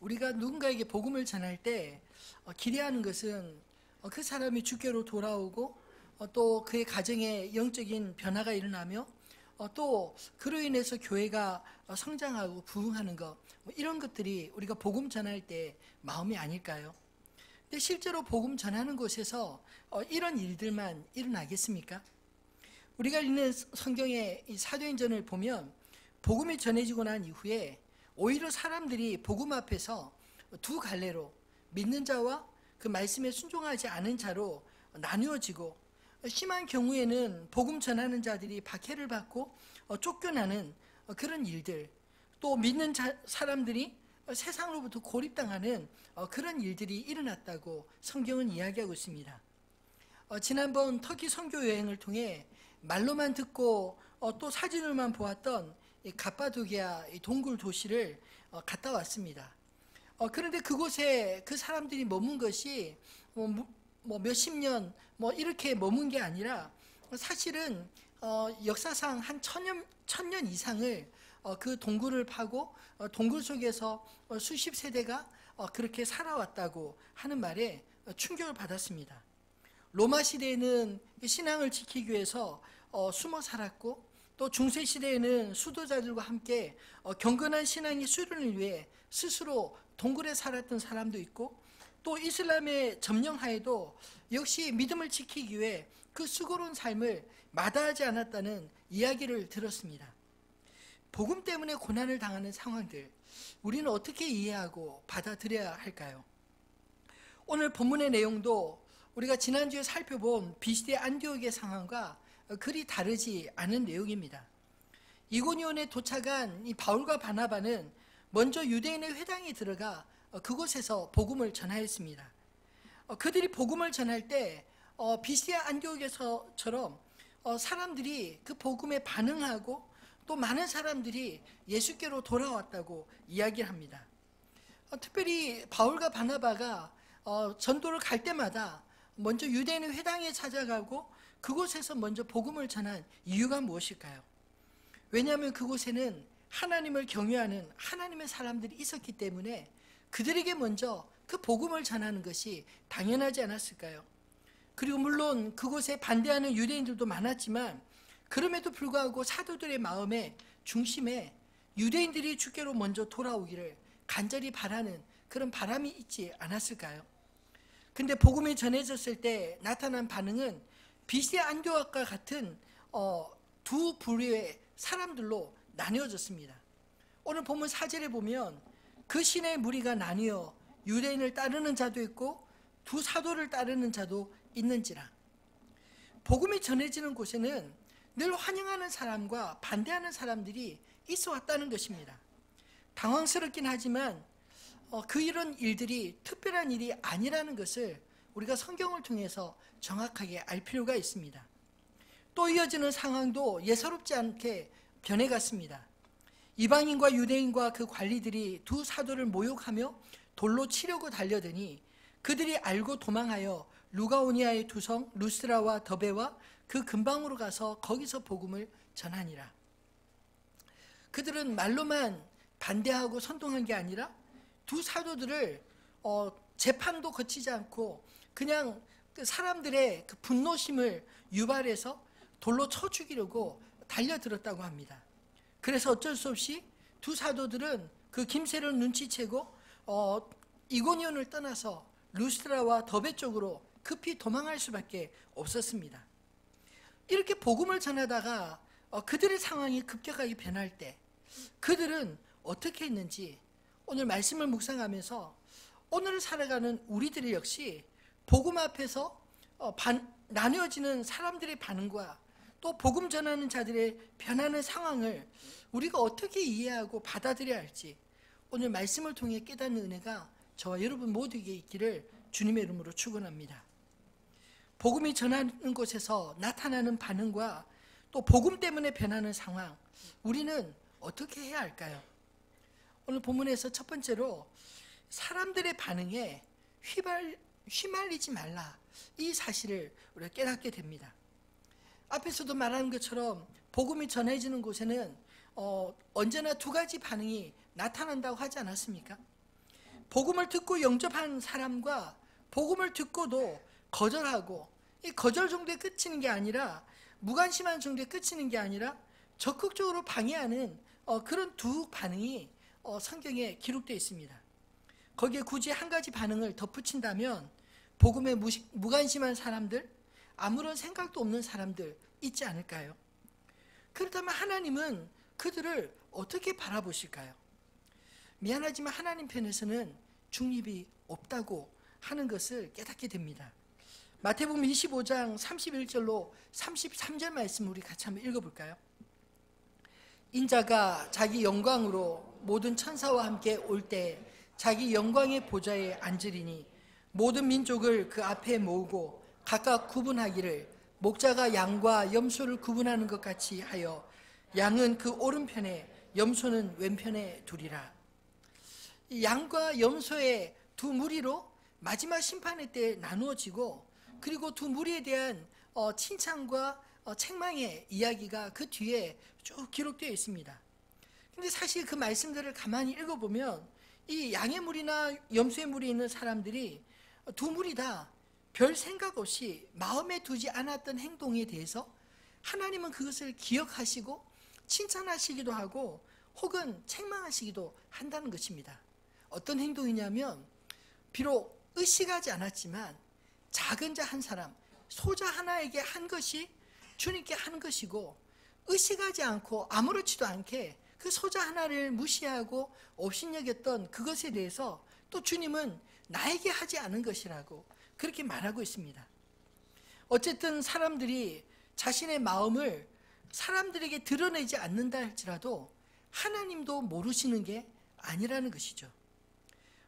우리가 누군가에게 복음을 전할 때 어, 기대하는 것은 어, 그 사람이 주께로 돌아오고 어, 또 그의 가정에 영적인 변화가 일어나며 어, 또 그로 인해서 교회가 어, 성장하고 부흥하는 것뭐 이런 것들이 우리가 복음 전할 때 마음이 아닐까요? 근데 실제로 복음 전하는 곳에서 어, 이런 일들만 일어나겠습니까? 우리가 읽는 성경의 이 사도행전을 보면 복음이 전해지고 난 이후에 오히려 사람들이 복음 앞에서 두 갈래로 믿는 자와 그 말씀에 순종하지 않은 자로 나누어지고 심한 경우에는 복음 전하는 자들이 박해를 받고 어, 쫓겨나는 어, 그런 일들 또 믿는 자, 사람들이 세상으로부터 고립당하는 어, 그런 일들이 일어났다고 성경은 이야기하고 있습니다. 어, 지난번 터키 선교 여행을 통해 말로만 듣고 어, 또 사진을만 보았던 이 이 동굴 도시를 어, 갔다 왔습니다. 어, 그런데 그곳에 그 사람들이 머문 것이 뭐, 무- 뭐 몇십 년 뭐 이렇게 머문 게 아니라 사실은 어, 역사상 한 천년, 천년 이상을 어, 그 동굴을 파고 어, 동굴 속에서 어, 수십 세대가 어, 그렇게 살아왔다고 하는 말에 어, 충격을 받았습니다. 로마 시대에는 신앙을 지키기 위해서 어, 숨어 살았고 또 중세 시대에는 수도자들과 함께 어, 경건한 신앙의 수련을 위해 스스로 동굴에 살았던 사람도 있고 또 이슬람의 점령하에도 역시 믿음을 지키기 위해 그 수고로운 삶을 마다하지 않았다는 이야기를 들었습니다. 복음 때문에 고난을 당하는 상황들 우리는 어떻게 이해하고 받아들여야 할까요? 오늘 본문의 내용도 우리가 지난주에 살펴본 비시대 안디옥의 상황과 그리 다르지 않은 내용입니다. 이고니온에 도착한 이 바울과 바나바는 먼저 유대인의 회당에 들어가 어, 그곳에서 복음을 전하였습니다. 어, 그들이 복음을 전할 때 어, 비시대 안디옥에서처럼 어, 사람들이 그 복음에 반응하고 또 많은 사람들이 예수께로 돌아왔다고 이야기를 합니다. 어, 특별히 바울과 바나바가 어, 전도를 갈 때마다 먼저 유대인의 회당에 찾아가고 그곳에서 먼저 복음을 전한 이유가 무엇일까요? 왜냐하면 그곳에는 하나님을 경외하는 하나님의 사람들이 있었기 때문에 그들에게 먼저 그 복음을 전하는 것이 당연하지 않았을까요? 그리고 물론 그곳에 반대하는 유대인들도 많았지만 그럼에도 불구하고 사도들의 마음의 중심에 유대인들이 주께로 먼저 돌아오기를 간절히 바라는 그런 바람이 있지 않았을까요? 근데 복음이 전해졌을 때 나타난 반응은 비시의 안교학과 같은 어, 두 부류의 사람들로 나뉘어졌습니다. 오늘 본문 사절에 보면 그 신의 무리가 나뉘어 유대인을 따르는 자도 있고 두 사도를 따르는 자도 있는지라. 복음이 전해지는 곳에는 늘 환영하는 사람과 반대하는 사람들이 있어 왔다는 것입니다. 당황스럽긴 하지만 어, 그 이런 일들이 특별한 일이 아니라는 것을 우리가 성경을 통해서 정확하게 알 필요가 있습니다. 또 이어지는 상황도 예사롭지 않게 변해갔습니다. 이방인과 유대인과 그 관리들이 두 사도를 모욕하며 돌로 치려고 달려드니 그들이 알고 도망하여 루가오니아의 두성 루스라와 더베와 그 근방으로 가서 거기서 복음을 전하니라. 그들은 말로만 반대하고 선동한 게 아니라 두 사도들을 어, 재판도 거치지 않고 그냥 그 사람들의 그 분노심을 유발해서 돌로 쳐 죽이려고 달려들었다고 합니다. 그래서 어쩔 수 없이 두 사도들은 그 김새를 눈치채고 어, 이고니온을 떠나서 루스트라와 더베 쪽으로 급히 도망할 수밖에 없었습니다. 이렇게 복음을 전하다가 어, 그들의 상황이 급격하게 변할 때 그들은 어떻게 했는지 오늘 말씀을 묵상하면서 오늘 살아가는 우리들이 역시 복음 앞에서 어, 반, 나뉘어지는 사람들의 반응과 또 복음 전하는 자들의 변하는 상황을 우리가 어떻게 이해하고 받아들여야 할지 오늘 말씀을 통해 깨닫는 은혜가 저와 여러분 모두에게 있기를 주님의 이름으로 축원합니다. 복음이 전하는 곳에서 나타나는 반응과 또 복음 때문에 변하는 상황 우리는 어떻게 해야 할까요? 오늘 본문에서 첫 번째로 사람들의 반응에 휘발, 휘말리지 말라 이 사실을 우리가 깨닫게 됩니다. 앞에서도 말하는 것처럼 복음이 전해지는 곳에는 어, 언제나 두 가지 반응이 나타난다고 하지 않았습니까? 복음을 듣고 영접한 사람과 복음을 듣고도 거절하고 이 거절 정도에 그치는 게 아니라 무관심한 정도에 그치는 게 아니라 적극적으로 방해하는 어, 그런 두 반응이 어, 성경에 기록되어 있습니다. 거기에 굳이 한 가지 반응을 덧붙인다면 복음에 무식, 무관심한 사람들, 아무런 생각도 없는 사람들 있지 않을까요? 그렇다면 하나님은 그들을 어떻게 바라보실까요? 미안하지만 하나님 편에서는 중립이 없다고 하는 것을 깨닫게 됩니다. 마태복음 25장 31절로 33절 말씀 우리 같이 한번 읽어볼까요? 인자가 자기 영광으로 모든 천사와 함께 올 때 자기 영광의 보좌에 앉으리니 모든 민족을 그 앞에 모으고 각각 구분하기를 목자가 양과 염소를 구분하는 것 같이 하여 양은 그 오른편에 염소는 왼편에 두리라. 양과 염소의 두 무리로 마지막 심판의 때 나누어지고 그리고 두 무리에 대한 어, 칭찬과 어, 책망의 이야기가 그 뒤에 쭉 기록되어 있습니다. 근데 사실 그 말씀들을 가만히 읽어보면 이 양의 무리나 염소의 무리에 있는 사람들이 두 무리 다별 생각 없이 마음에 두지 않았던 행동에 대해서 하나님은 그것을 기억하시고 칭찬하시기도 하고 혹은 책망하시기도 한다는 것입니다. 어떤 행동이냐면 비록 의식하지 않았지만 작은 자 한 사람, 소자 하나에게 한 것이 주님께 한 것이고 의식하지 않고 아무렇지도 않게 그 소자 하나를 무시하고 업신여겼던 그것에 대해서 또 주님은 나에게 하지 않은 것이라고 그렇게 말하고 있습니다. 어쨌든 사람들이 자신의 마음을 사람들에게 드러내지 않는다 할지라도 하나님도 모르시는 게 아니라는 것이죠.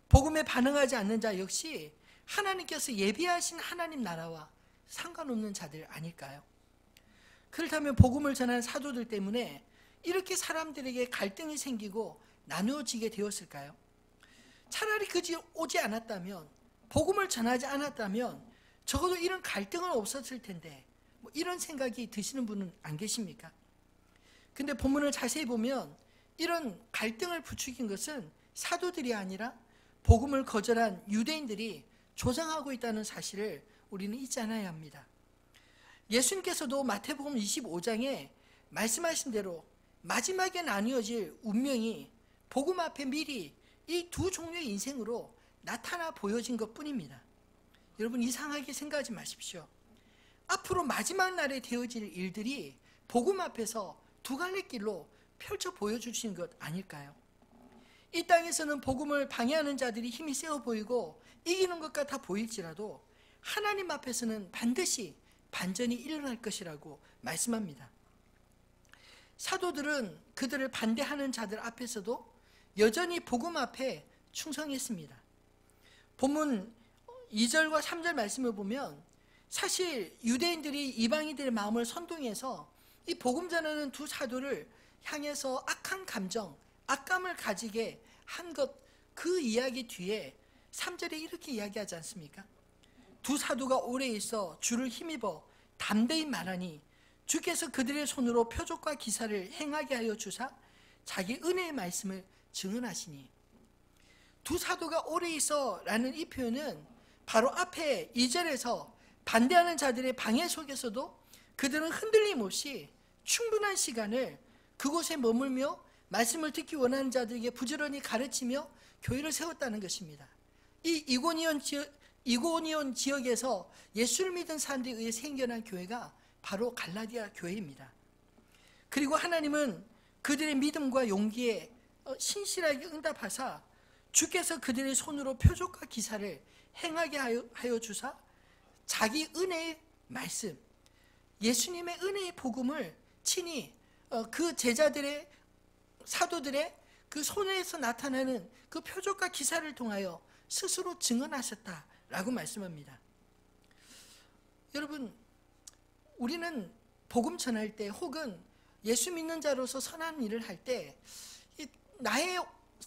복음에 반응하지 않는 자 역시 하나님께서 예비하신 하나님 나라와 상관없는 자들 아닐까요? 그렇다면 복음을 전한 사도들 때문에 이렇게 사람들에게 갈등이 생기고 나누어지게 되었을까요? 차라리 그지 오지 않았다면 복음을 전하지 않았다면 적어도 이런 갈등은 없었을 텐데 뭐 이런 생각이 드시는 분은 안 계십니까? 근데 본문을 자세히 보면 이런 갈등을 부추긴 것은 사도들이 아니라 복음을 거절한 유대인들이 조장하고 있다는 사실을 우리는 잊지 않아야 합니다. 예수님께서도 마태복음 25장에 말씀하신 대로 마지막에 나뉘어질 운명이 복음 앞에 미리 이 두 종류의 인생으로 나타나 보여진 것 뿐입니다. 여러분 이상하게 생각하지 마십시오. 앞으로 마지막 날에 되어질 일들이 복음 앞에서 두 갈래 길로 펼쳐 보여주시는 것 아닐까요? 이 땅에서는 복음을 방해하는 자들이 힘이 세어 보이고 이기는 것 같아 보일지라도 하나님 앞에서는 반드시 반전이 일어날 것이라고 말씀합니다. 사도들은 그들을 반대하는 자들 앞에서도 여전히 복음 앞에 충성했습니다. 본문 2절과 3절 말씀을 보면 사실 유대인들이 이방인들의 마음을 선동해서 이 복음 전하는 두 사도를 향해서 악한 감정, 악감을 가지게 한 것 그 이야기 뒤에 3절에 이렇게 이야기하지 않습니까? 두 사도가 오래 있어 주를 힘입어 담대히 말하니 주께서 그들의 손으로 표적과 기사를 행하게 하여 주사 자기 은혜의 말씀을 증언하시니 두 사도가 오래 있어라는 이 표현은 바로 앞에 2절에서 반대하는 자들의 방해 속에서도 그들은 흔들림 없이 충분한 시간을 그곳에 머물며 말씀을 듣기 원하는 자들에게 부지런히 가르치며 교회를 세웠다는 것입니다. 이 이고니온 지역, 이고니온 지역에서 예수를 믿은 사람들에 의해 생겨난 교회가 바로 갈라디아 교회입니다. 그리고 하나님은 그들의 믿음과 용기에 어, 신실하게 응답하사 주께서 그들의 손으로 표적과 기사를 행하게 하여 주사 자기 은혜의 말씀, 예수님의 은혜의 복음을 친히 어, 그 제자들의 사도들의 그 손에서 나타나는 그 표적과 기사를 통하여 스스로 증언하셨다라고 말씀합니다. 여러분, 우리는 복음 전할 때 혹은 예수 믿는 자로서 선한 일을 할 때 나의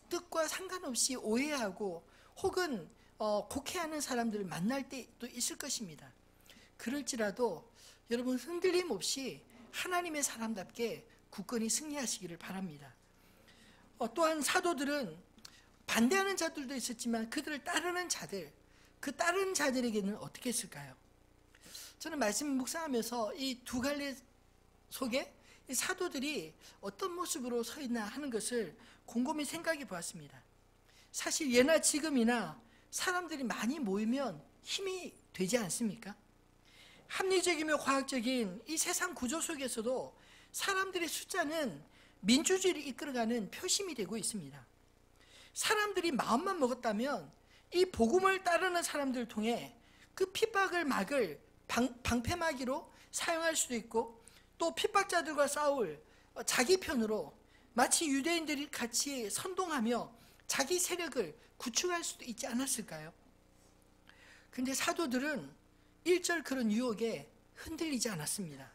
뜻과 상관없이 오해하고 혹은 어, 곡해하는 사람들을 만날 때도 있을 것입니다. 그럴지라도 여러분 흔들림 없이 하나님의 사람답게 굳건히 승리하시기를 바랍니다. 어, 또한 사도들은 반대하는 자들도 있었지만 그들을 따르는 자들, 그 따르는 자들에게는 어떻게 했을까요? 저는 말씀 묵상하면서 이 두 갈래 속에 이 사도들이 어떤 모습으로 서 있나 하는 것을 곰곰이 생각해 보았습니다. 사실 예나 지금이나 사람들이 많이 모이면 힘이 되지 않습니까? 합리적이며 과학적인 이 세상 구조 속에서도 사람들의 숫자는 민주주의를 이끌어가는 표심이 되고 있습니다. 사람들이 마음만 먹었다면 이 복음을 따르는 사람들을 통해 그 핍박을 막을 방, 방패막이로 사용할 수도 있고 또 핍박자들과 싸울 자기 편으로 마치 유대인들이 같이 선동하며 자기 세력을 구축할 수도 있지 않았을까요? 근데 사도들은 일절 그런 유혹에 흔들리지 않았습니다.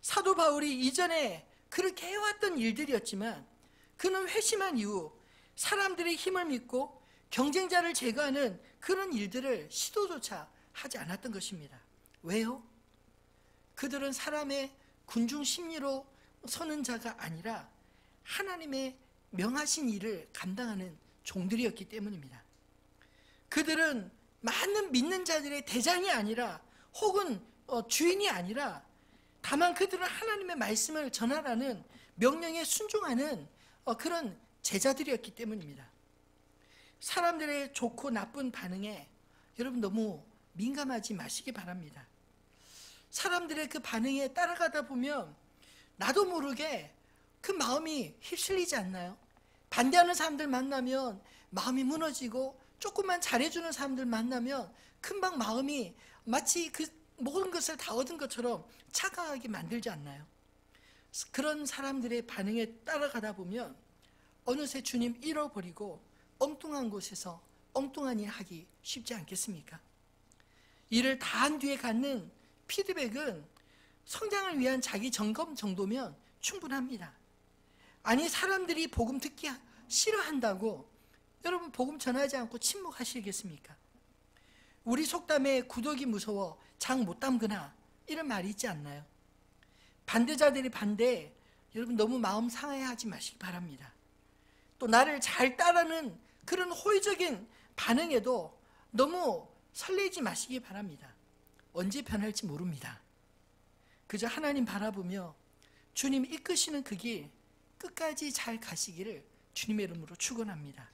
사도 바울이 이전에 그렇게 해왔던 일들이었지만 그는 회심한 이후 사람들의 힘을 믿고 경쟁자를 제거하는 그런 일들을 시도조차 하지 않았던 것입니다. 왜요? 그들은 사람의 군중 심리로 서는 자가 아니라 하나님의 명하신 일을 감당하는 종들이었기 때문입니다. 그들은 많은 믿는 자들의 대장이 아니라 혹은 어, 주인이 아니라 다만 그들은 하나님의 말씀을 전하라는 명령에 순종하는 어, 그런 제자들이었기 때문입니다. 사람들의 좋고 나쁜 반응에 여러분 너무 민감하지 마시기 바랍니다. 사람들의 그 반응에 따라가다 보면 나도 모르게 그 마음이 휩쓸리지 않나요? 반대하는 사람들 만나면 마음이 무너지고 조금만 잘해주는 사람들 만나면 금방 마음이 마치 그 모든 것을 다 얻은 것처럼 차가하게 만들지 않나요? 그런 사람들의 반응에 따라가다 보면 어느새 주님 잃어버리고 엉뚱한 곳에서 엉뚱한 일 하기 쉽지 않겠습니까? 일을 다 한 뒤에 갖는 피드백은 성장을 위한 자기 점검 정도면 충분합니다. 아니 사람들이 복음 듣기 싫어한다고 여러분 복음 전하지 않고 침묵하시겠습니까? 우리 속담에 구독이 무서워 장 못 담그나 이런 말이 있지 않나요? 반대자들이 반대 여러분 너무 마음 상해하지 마시기 바랍니다. 또 나를 잘 따르는 그런 호의적인 반응에도 너무 설레지 마시기 바랍니다. 언제 변할지 모릅니다. 그저 하나님 바라보며 주님 이끄시는 그 길 끝까지 잘 가시기를 주님의 이름으로 축원합니다.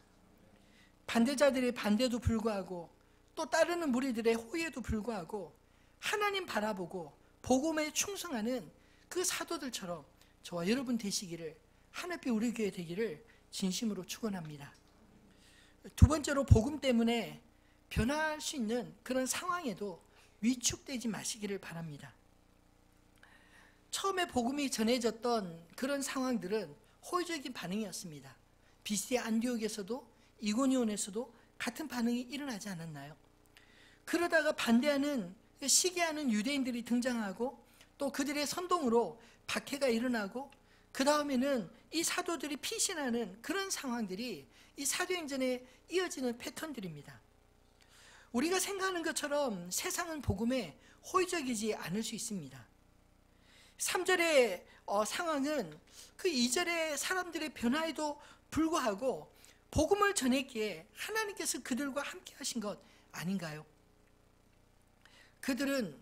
반대자들의 반대도 불구하고 또 따르는 무리들의 호의에도 불구하고 하나님 바라보고 복음에 충성하는 그 사도들처럼 저와 여러분 되시기를 하늘빛 우리 교회 되기를 진심으로 축원합니다. 두 번째로 복음 때문에 변할 수 있는 그런 상황에도 위축되지 마시기를 바랍니다. 처음에 복음이 전해졌던 그런 상황들은 호의적인 반응이었습니다. 비스의 안디옥에서도 이고니온에서도 같은 반응이 일어나지 않았나요? 그러다가 반대하는 시기하는 유대인들이 등장하고 또 그들의 선동으로 박해가 일어나고 그 다음에는 이 사도들이 피신하는 그런 상황들이 이 사도행전에 이어지는 패턴들입니다. 우리가 생각하는 것처럼 세상은 복음에 호의적이지 않을 수 있습니다. 3절의 어, 상황은 그 2절의 사람들의 변화에도 불구하고 복음을 전했기에 하나님께서 그들과 함께 하신 것 아닌가요? 그들은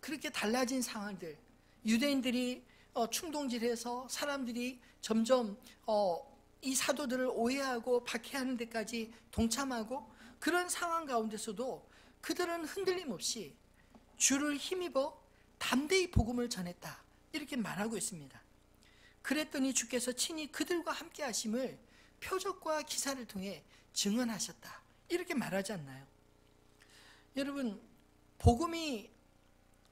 그렇게 달라진 상황들, 유대인들이 어, 충동질해서 사람들이 점점 어, 이 사도들을 오해하고 박해하는 데까지 동참하고 그런 상황 가운데서도 그들은 흔들림 없이 주를 힘입어 담대히 복음을 전했다. 이렇게 말하고 있습니다. 그랬더니 주께서 친히 그들과 함께 하심을 표적과 기사를 통해 증언하셨다. 이렇게 말하지 않나요? 여러분, 복음이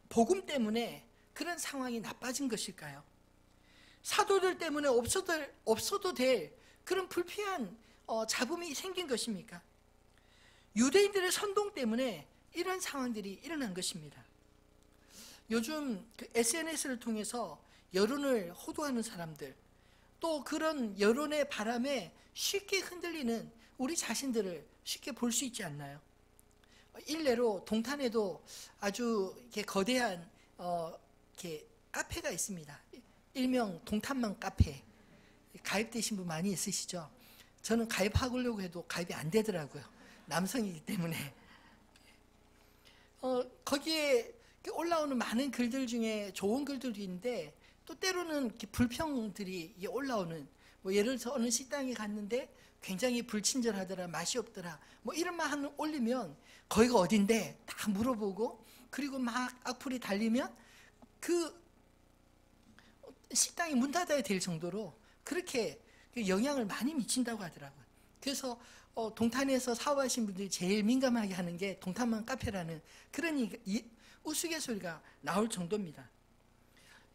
복음 때문에 그런 상황이 나빠진 것일까요? 사도들 때문에 없어도, 없어도 될 그런 불필요한 어, 잡음이 생긴 것입니까? 유대인들의 선동 때문에 이런 상황들이 일어난 것입니다. 요즘 그 SNS를 통해서 여론을 호도하는 사람들, 또 그런 여론의 바람에 쉽게 흔들리는 우리 자신들을 쉽게 볼 수 있지 않나요? 일례로 동탄에도 아주 이렇게 거대한 어, 이렇게 카페가 있습니다. 일명 동탄만 카페. 가입되신 분 많이 있으시죠? 저는 가입하려고 해도 가입이 안 되더라고요. 남성이기 때문에. 어, 거기에 올라오는 많은 글들 중에 좋은 글들도 있는데 또 때로는 불평들이 올라오는 뭐 예를 들어서 어느 식당에 갔는데 굉장히 불친절하더라 맛이 없더라 뭐 이런 말 하는 올리면 거기가 어딘데 딱 물어보고 그리고 막 악플이 달리면 그 식당이 문 닫아야 될 정도로 그렇게 영향을 많이 미친다고 하더라고요. 그래서 어, 동탄에서 사업하신 분들이 제일 민감하게 하는 게 동탄만 카페라는 그런 이, 이, 우스갯소리가 나올 정도입니다.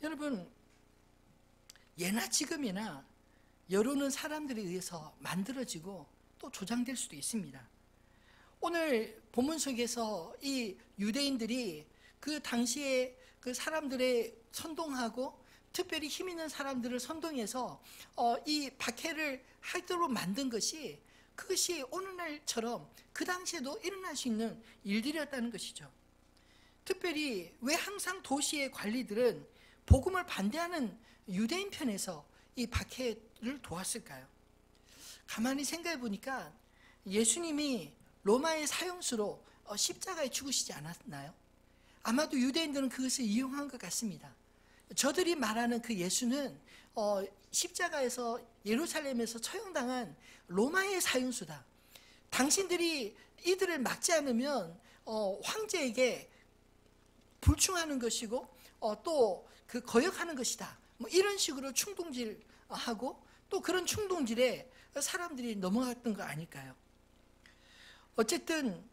여러분 예나 지금이나 여론은 사람들에 의해서 만들어지고 또 조장될 수도 있습니다. 오늘 본문 속에서 이 유대인들이 그 당시에 그 사람들의 선동하고 특별히 힘 있는 사람들을 선동해서 어, 이 박해를 하도록 만든 것이 그것이 오늘날처럼 그 당시에도 일어날 수 있는 일들이었다는 것이죠. 특별히 왜 항상 도시의 관리들은 복음을 반대하는 유대인 편에서 이 박해를 도왔을까요? 가만히 생각해 보니까 예수님이 로마의 사형수로 어, 십자가에 죽으시지 않았나요? 아마도 유대인들은 그것을 이용한 것 같습니다. 저들이 말하는 그 예수는 어, 십자가에서 예루살렘에서 처형당한 로마의 사형수다. 당신들이 이들을 막지 않으면 어, 황제에게 불충하는 것이고 어, 또그 거역하는 것이다. 뭐 이런 식으로 충동질하고 또 그런 충동질에 사람들이 넘어갔던 거 아닐까요? 어쨌든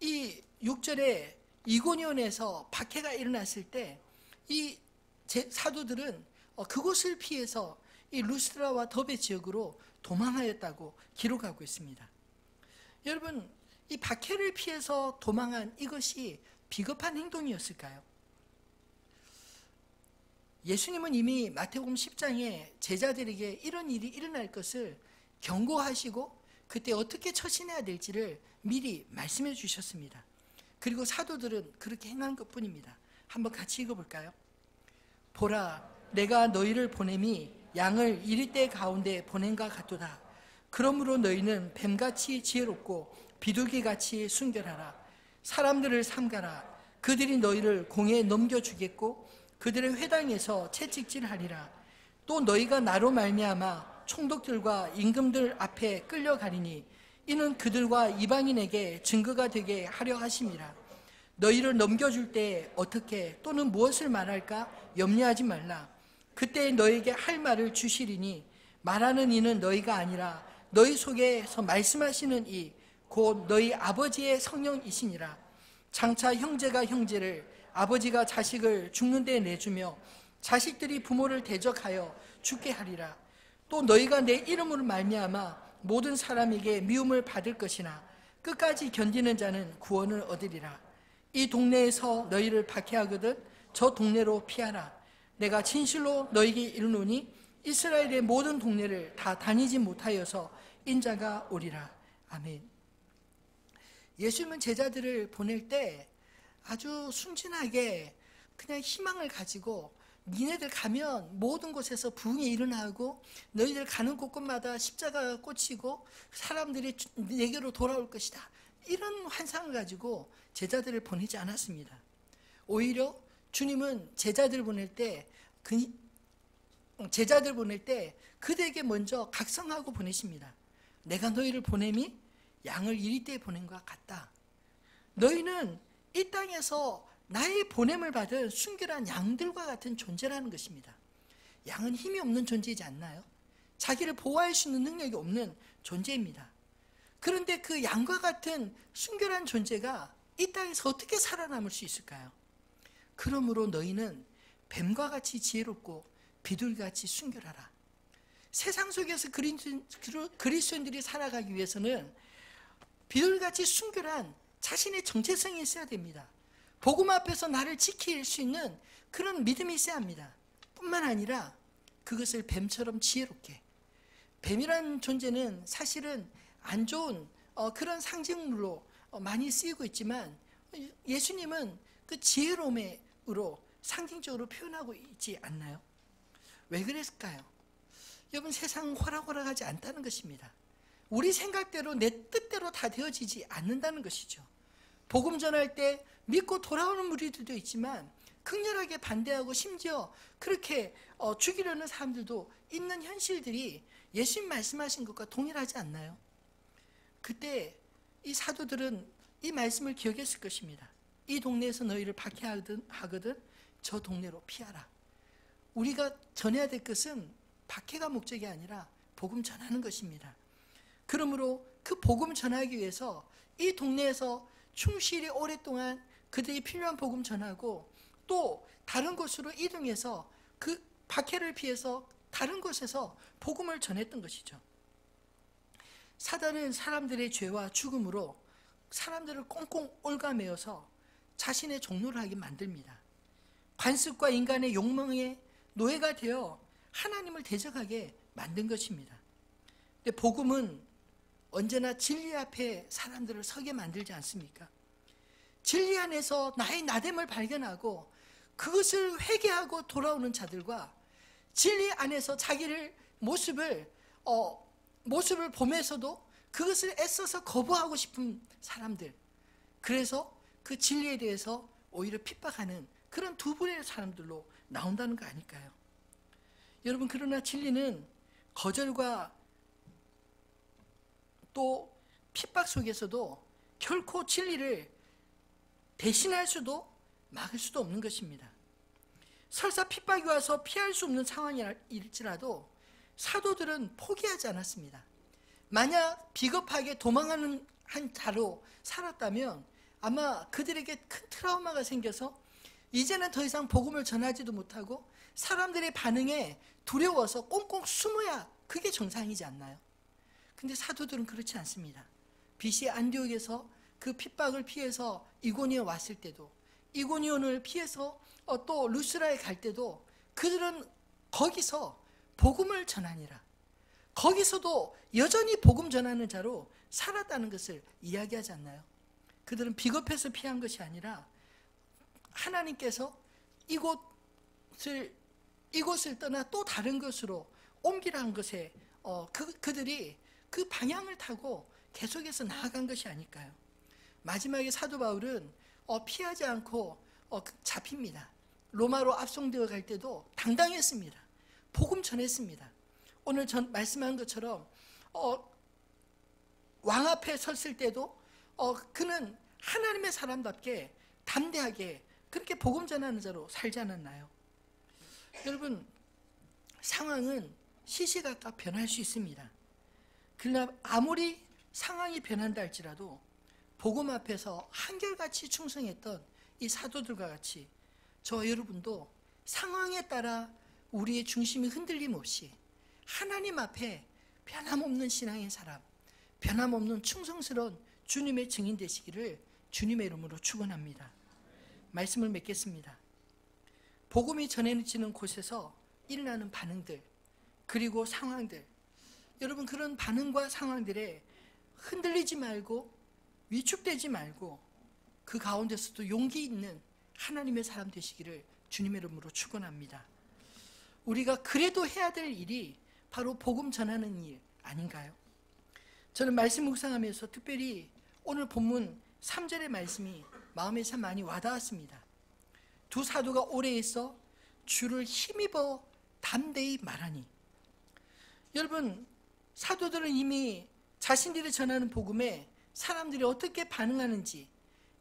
이 6절에 이고니온에서 박해가 일어났을 때 이 사도들은 어, 그곳을 피해서 이 루스트라와 더베 지역으로 도망하였다고 기록하고 있습니다. 여러분, 이 박해를 피해서 도망한 이것이 비겁한 행동이었을까요? 예수님은 이미 마태복음 10장에 제자들에게 이런 일이 일어날 것을 경고하시고 그때 어떻게 처신해야 될지를 미리 말씀해 주셨습니다. 그리고 사도들은 그렇게 행한 것 뿐입니다. 한번 같이 읽어볼까요? 보라, 내가 너희를 보냄이 양을 이리때 가운데 보낸과 같도다. 그러므로 너희는 뱀같이 지혜롭고 비둘기같이 순결하라. 사람들을 삼가라. 그들이 너희를 공에 넘겨주겠고 그들의 회당에서 채찍질하리라. 또 너희가 나로 말미암아 총독들과 임금들 앞에 끌려가리니 이는 그들과 이방인에게 증거가 되게 하려 하심이라. 너희를 넘겨줄 때 어떻게 또는 무엇을 말할까 염려하지 말라. 그때 너에게 할 말을 주시리니 말하는 이는 너희가 아니라 너희 속에서 말씀하시는 이 곧 너희 아버지의 성령이시니라. 장차 형제가 형제를 아버지가 자식을 죽는 데 내주며 자식들이 부모를 대적하여 죽게 하리라. 또 너희가 내 이름으로 말미암아 모든 사람에게 미움을 받을 것이나 끝까지 견디는 자는 구원을 얻으리라. 이 동네에서 너희를 박해하거든 저 동네로 피하라. 내가 진실로 너희에게 이르노니 이스라엘의 모든 동네를 다 다니지 못하여서 인자가 오리라. 아멘. 예수님은 제자들을 보낼 때 아주 순진하게 그냥 희망을 가지고 니네들 가면 모든 곳에서 부흥이 일어나고 너희들 가는 곳곳마다 십자가가 꽂히고 사람들이 내게로 돌아올 것이다. 이런 환상을 가지고 제자들을 보내지 않았습니다. 오히려 주님은 제자들 보낼 때 그, 제자들 보낼 때 그들에게 먼저 각성하고 보내십니다. 내가 너희를 보냄이 양을 이리 때 보낸 것 같다. 너희는 이 땅에서 나의 보냄을 받은 순결한 양들과 같은 존재라는 것입니다. 양은 힘이 없는 존재이지 않나요? 자기를 보호할 수 있는 능력이 없는 존재입니다. 그런데 그 양과 같은 순결한 존재가 이 땅에서 어떻게 살아남을 수 있을까요? 그러므로 너희는 뱀과 같이 지혜롭고 비둘같이 순결하라. 세상 속에서 그리스도인들이 살아가기 위해서는 비둘같이 순결한 자신의 정체성이 있어야 됩니다. 복음 앞에서 나를 지킬 수 있는 그런 믿음이 있어야 합니다. 뿐만 아니라 그것을 뱀처럼 지혜롭게. 뱀이란 존재는 사실은 안 좋은 어, 그런 상징물로 어, 많이 쓰이고 있지만 예수님은 그 지혜로움으로 상징적으로 표현하고 있지 않나요? 왜 그랬을까요? 여러분 세상 호락호락하지 않다는 것입니다. 우리 생각대로 내 뜻대로 다 되어지지 않는다는 것이죠. 복음 전할 때 믿고 돌아오는 무리들도 있지만 극렬하게 반대하고 심지어 그렇게 어, 죽이려는 사람들도 있는 현실들이 예수님 말씀하신 것과 동일하지 않나요? 그때 이 사도들은 이 말씀을 기억했을 것입니다. 이 동네에서 너희를 박해하거든 하거든 저 동네로 피하라. 우리가 전해야 될 것은 박해가 목적이 아니라 복음 전하는 것입니다. 그러므로 그 복음 전하기 위해서 이 동네에서 충실히 오랫동안 그들이 필요한 복음 전하고 또 다른 곳으로 이동해서 그 박해를 피해서 다른 곳에서 복음을 전했던 것이죠. 사단은 사람들의 죄와 죽음으로 사람들을 꽁꽁 올가매어서 자신의 종로를 하게 만듭니다. 관습과 인간의 욕망의 노예가 되어 하나님을 대적하게 만든 것입니다. 근데 복음은 언제나 진리 앞에 사람들을 서게 만들지 않습니까? 진리 안에서 나의 나됨을 발견하고 그것을 회개하고 돌아오는 자들과 진리 안에서 자기를 모습을 어, 모습을 보면서도 그것을 애써서 거부하고 싶은 사람들. 그래서 그 진리에 대해서 오히려 핍박하는 그런 두 분의 사람들로 나온다는 거 아닐까요? 여러분 그러나 진리는 거절과 또 핍박 속에서도 결코 진리를 대신할 수도 막을 수도 없는 것입니다. 설사 핍박이 와서 피할 수 없는 상황일지라도 사도들은 포기하지 않았습니다. 만약 비겁하게 도망하는 한 자로 살았다면 아마 그들에게 큰 트라우마가 생겨서 이제는 더 이상 복음을 전하지도 못하고 사람들의 반응에 두려워서 꽁꽁 숨어야 그게 정상이지 않나요? 근데 사도들은 그렇지 않습니다. BC 안디옥에서 그 핍박을 피해서 이고니에 왔을 때도 이고니온을 피해서 어, 또 루스라에 갈 때도 그들은 거기서 복음을 전하니라. 거기서도 여전히 복음 전하는 자로 살았다는 것을 이야기하지 않나요? 그들은 비겁해서 피한 것이 아니라 하나님께서 이곳을 이곳을 떠나 또 다른 곳으로 옮기라는 것에 어, 그, 그들이 그 방향을 타고 계속해서 나아간 것이 아닐까요? 마지막에 사도 바울은 어, 피하지 않고 어, 그 잡힙니다. 로마로 압송되어 갈 때도 당당했습니다. 복음 전했습니다. 오늘 전 말씀한 것처럼 어, 왕 앞에 섰을 때도 어, 그는 하나님의 사람답게 담대하게 그렇게 복음 전하는 자로 살지 않았나요? 여러분 상황은 시시각각 변할 수 있습니다. 그러나 아무리 상황이 변한다 할지라도 복음 앞에서 한결같이 충성했던 이 사도들과 같이 저 여러분도 상황에 따라 우리의 중심이 흔들림 없이 하나님 앞에 변함없는 신앙의 사람, 변함없는 충성스러운 주님의 증인 되시기를 주님의 이름으로 축원합니다. 말씀을 맺겠습니다. 복음이 전해지는 곳에서 일어나는 반응들 그리고 상황들 여러분 그런 반응과 상황들에 흔들리지 말고 위축되지 말고 그 가운데서도 용기 있는 하나님의 사람 되시기를 주님의 이름으로 축원합니다. 우리가 그래도 해야 될 일이 바로 복음 전하는 일 아닌가요? 저는 말씀 묵상하면서 특별히 오늘 본문 3절의 말씀이 마음에 참 많이 와닿았습니다. 두 사도가 오래 있어 주를 힘입어 담대히 말하니 여러분 사도들은 이미 자신들이 전하는 복음에 사람들이 어떻게 반응하는지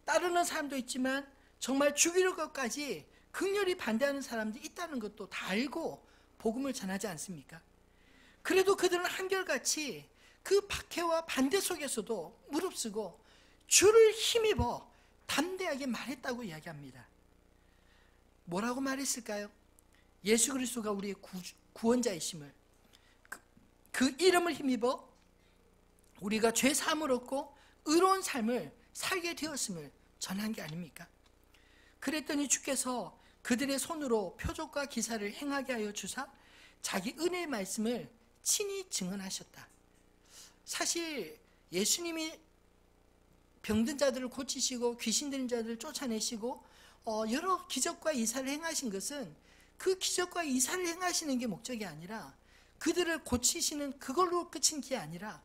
따르는 사람도 있지만 정말 죽이려 것까지 극렬히 반대하는 사람들이 있다는 것도 다 알고 복음을 전하지 않습니까? 그래도 그들은 한결같이 그 박해와 반대 속에서도 무릅쓰고 주를 힘입어 담대하게 말했다고 이야기합니다. 뭐라고 말했을까요? 예수 그리스도가 우리의 구, 원자이심을 그, 그 이름을 힘입어 우리가 죄 사함을 얻고 의로운 삶을 살게 되었음을 전한 게 아닙니까? 그랬더니 주께서 그들의 손으로 표적과 기사를 행하게 하여 주사 자기 은혜의 말씀을 친히 증언하셨다. 사실 예수님이 병든 자들을 고치시고 귀신 들린 자들을 쫓아내시고 어, 여러 기적과 이사를 행하신 것은 그 기적과 이사를 행하시는 게 목적이 아니라 그들을 고치시는 그걸로 끝인 게 아니라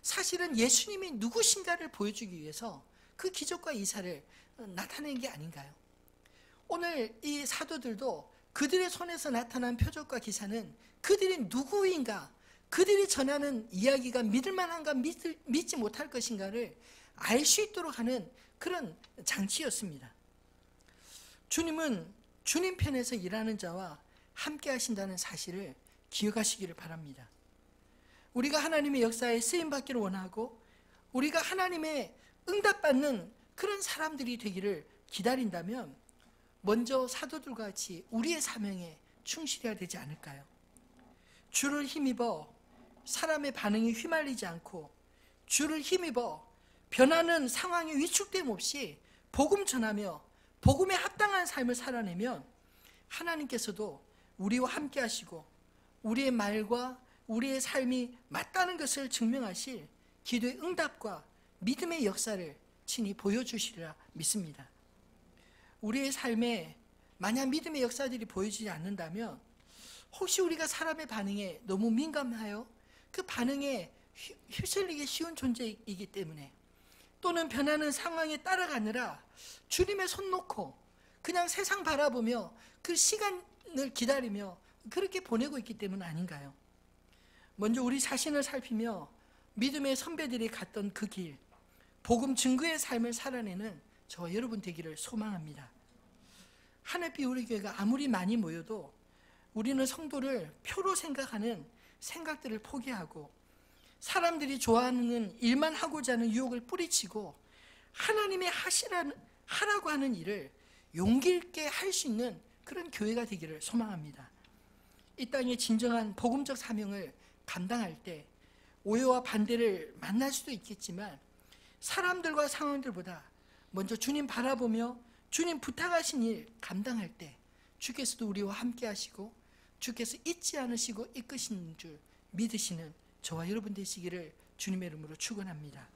사실은 예수님이 누구신가를 보여주기 위해서 그 기적과 이사를 나타낸 게 아닌가요? 오늘 이 사도들도 그들의 손에서 나타난 표적과 기사는 그들이 누구인가, 그들이 전하는 이야기가 믿을 만한가, 믿을, 믿지 못할 것인가를 알 수 있도록 하는 그런 장치였습니다. 주님은 주님 편에서 일하는 자와 함께 하신다는 사실을 기억하시기를 바랍니다. 우리가 하나님의 역사에 쓰임 받기를 원하고 우리가 하나님의 응답받는 그런 사람들이 되기를 기다린다면 먼저 사도들과 같이 우리의 사명에 충실해야 되지 않을까요? 주를 힘입어 사람의 반응에 휘말리지 않고 주를 힘입어 변하는 상황에 위축됨 없이 복음 전하며 복음에 합당한 삶을 살아내면 하나님께서도 우리와 함께 하시고 우리의 말과 우리의 삶이 맞다는 것을 증명하실 기도의 응답과 믿음의 역사를 친히 보여주시리라 믿습니다. 우리의 삶에 만약 믿음의 역사들이 보여지지 않는다면 혹시 우리가 사람의 반응에 너무 민감하여 그 반응에 휩쓸리기 쉬운 존재이기 때문에 또는 변하는 상황에 따라가느라 주님의 손 놓고 그냥 세상 바라보며 그 시간을 기다리며 그렇게 보내고 있기 때문 아닌가요? 먼저 우리 자신을 살피며 믿음의 선배들이 갔던 그 길, 복음 증거의 삶을 살아내는 저 여러분 되기를 소망합니다. 하늘빛 우리 교회가 아무리 많이 모여도 우리는 성도를 표로 생각하는 생각들을 포기하고 사람들이 좋아하는 일만 하고자 하는 유혹을 뿌리치고 하나님의 하시라는 하라고 하는 일을 용기 있게 할 수 있는 그런 교회가 되기를 소망합니다. 이 땅의 진정한 복음적 사명을 감당할 때 오해와 반대를 만날 수도 있겠지만 사람들과 상황들보다 먼저 주님 바라보며 주님 부탁하신 일 감당할 때 주께서도 우리와 함께 하시고 주께서 잊지 않으시고 이끄시는 줄 믿으시는 저와 여러분 되시기를 주님의 이름으로 축원합니다.